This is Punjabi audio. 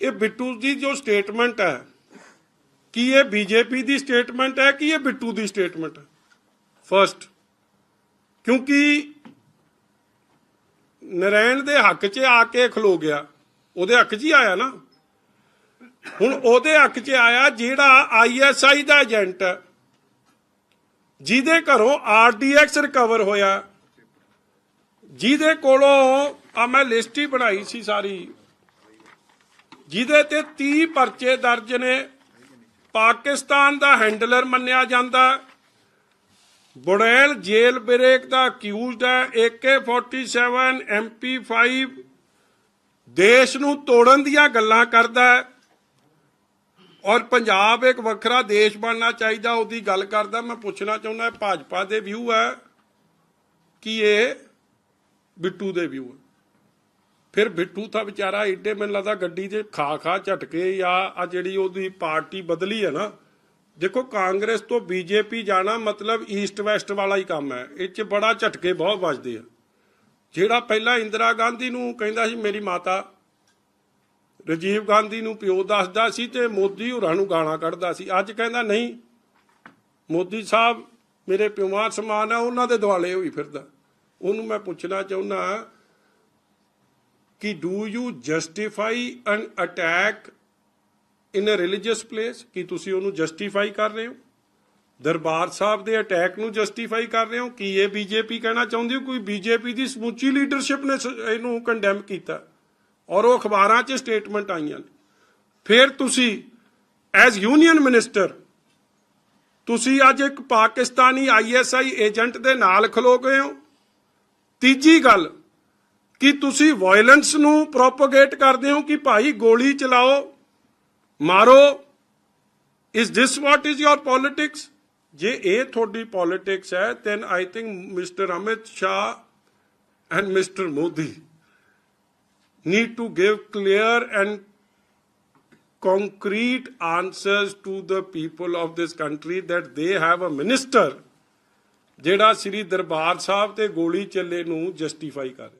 ਇਹ ਬਿੱਟੂ ਦੀ ਜੋ ਸਟੇਟਮੈਂਟ ਹੈ, ਕੀ ਇਹ ਬੀਜੇਪੀ ਦੀ ਸਟੇਟਮੈਂਟ ਹੈ ਕਿ ਇਹ ਬਿੱਟੂ ਦੀ ਸਟੇਟਮੈਂਟ ਹੈ? ਫਰਸਟ ਕਿਉਂਕਿ ਨਰੈਣ ਦੇ ਹੱਕ 'ਚ ਆ ਕੇ ਖਲੋ ਗਿਆ। ਉਹਦੇ ਹੱਕ 'ਚ ਹੀ ਆਇਆ ਨਾ। ਹੁਣ ਉਹਦੇ ਹੱਕ 'ਚ ਆਇਆ ਜਿਹੜਾ ਆਈਐਸਆਈ ਦਾ ਏਜੰਟ ਹੈ। ਜਿਹਦੇ ਘਰੋਂ ਆਰਡੀਐਕਸ ਰਿਕਵਰ ਹੋਇਆ। ਜਿਹਦੇ ਕੋਲੋਂ ਆ ਮੈਂ ਲਿਸਟ ਹੀ ਬਣਾਈ ਸੀ ਸਾਰੀ। ਜਿਹਦੇ ਤੇ 30 ਪਰਚੇ ਦਰਜ ਨੇ। ਪਾਕਿਸਤਾਨ ਦਾ ਹੈਂਡਲਰ ਮੰਨਿਆ ਜਾਂਦਾ। ਬੁੜੈਲ ਜੇਲ ਬ੍ਰੇਕ ਦਾ ਅਕਿਊਜ਼ਡ ਹੈ। AK47 MP5 ਦੇਸ਼ ਨੂੰ ਤੋੜਨ ਦੀਆਂ ਗੱਲਾਂ ਕਰਦਾ ਹੈ। ਔਰ ਪੰਜਾਬ ਇੱਕ ਵੱਖਰਾ ਦੇਸ਼ ਬਣਨਾ ਚਾਹੀਦਾ, ਉਹਦੀ ਗੱਲ ਕਰਦਾ। ਮੈਂ ਪੁੱਛਣਾ ਚਾਹੁੰਦਾ, ਭਾਜਪਾ ਦੇ ਵਿਊ ਹੈ ਕਿ ਇਹ ਬਿੱਟੂ ਦੇ ਵਿਊ ਹੈ? ਫਿਰ ਬਿੱਟੂ ਤਾਂ ਵਿਚਾਰਾ ਏਡੇ ਮੈਨੂੰ ਲੱਗਦਾ ਗੱਡੀ 'ਚ ਖਾ ਖਾ ਝਟਕੇ ਜਾਂ ਆ ਜਿਹੜੀ ਉਹਦੀ ਪਾਰਟੀ ਬਦਲੀ ਹੈ ਨਾ, ਦੇਖੋ ਕਾਂਗਰਸ ਤੋਂ ਬੀਜੇਪੀ ਜਾਣਾ ਮਤਲਬ ਈਸਟ ਵੈਸਟ ਵਾਲਾ ਹੀ ਕੰਮ ਹੈ। ਇਹ 'ਚ ਬੜਾ ਝਟਕੇ ਬਹੁਤ ਵੱਜਦੇ ਆ। ਜਿਹੜਾ ਪਹਿਲਾਂ ਇੰਦਰਾ ਗਾਂਧੀ ਨੂੰ ਕਹਿੰਦਾ ਸੀ, ਮੇਰੀ ਮਾਤਾ ਰਾਜੀਵ ਗਾਂਧੀ ਨੂੰ ਪਿਓ ਦੱਸਦਾ ਸੀ ਤੇ ਮੋਦੀ ਹੋਰਾਂ ਨੂੰ ਗਾਣਾ ਕੱਢਦਾ ਸੀ। ਅੱਜ ਕਹਿੰਦਾ, ਨਹੀਂ, ਮੋਦੀ ਸਾਹਿਬ ਮੇਰੇ ਪਿਓਾਂ ਸਮਾਨ ਆ ਉਹਨਾਂ ਦੇ ਦੁਆਲੇ ਹੋਈ ਫਿਰਦਾ। ਉਹਨੂੰ ਮੈਂ ਪੁੱਛਣਾ ਚਾਹੁੰਦਾ ਕਿ do you justify an attack in a religious place? ਕਿ ਤੁਸੀਂ ਉਹਨੂੰ ਜਸਟੀਫਾਈ ਕਰ ਰਹੇ ਹੋ? ਦਰਬਾਰ ਸਾਹਿਬ ਦੇ ਅਟੈਕ ਨੂੰ ਜਸਟੀਫਾਈ ਕਰ ਰਹੇ ਹੋ? ਕਿ ਇਹ ਬੀਜੇਪੀ ਕਹਿਣਾ ਚਾਹੁੰਦੀ ਹੋ? ਕੋਈ ਬੀਜੇਪੀ ਦੀ ਸਮੁੱਚੀ ਲੀਡਰਸ਼ਿਪ ਨੇ ਇਹਨੂੰ ਕੰਡੈਮ ਕੀਤਾ। ਔਰ ਉਹ ਅਖਬਾਰਾਂ 'ਚ ਸਟੇਟਮੈਂਟ ਆਈਆਂ ਨੇ। ਫਿਰ ਤੁਸੀਂ ਐਜ਼ ਯੂਨੀਅਨ ਮਿਨਿਸਟਰ ਤੁਸੀਂ ਅੱਜ ਇੱਕ ਪਾਕਿਸਤਾਨੀ ਆਈਐਸਆਈ ਏਜੰਟ ਦੇ ਨਾਲ ਖਲੋ ਗਏ ਹੋ। ਤੀਜੀ ਗੱਲ ਕਿ ਤੁਸੀਂ ਵਾਇਲੈਂਸ ਨੂੰ ਪ੍ਰੋਪਗੇਟ ਕਰਦੇ ਹੋ ਕਿ ਭਾਈ ਗੋਲੀ ਚਲਾਓ, ਮਾਰੋ। Is this what is your politics ਜੇ ਇਹ ਤੁਹਾਡੀ ਪੋਲਿਟਿਕਸ ਹੈ, then I think mister Amit Shah and mister Modi need to give clear and concrete answers to the people of this country that they have a minister, ਜਿਹੜਾ ਸ੍ਰੀ ਦਰਬਾਰ ਸਾਹਿਬ ਤੇ ਗੋਲੀ ਚੱਲੇ ਨੂੰ ਜਸਟੀਫਾਈ ਕਰ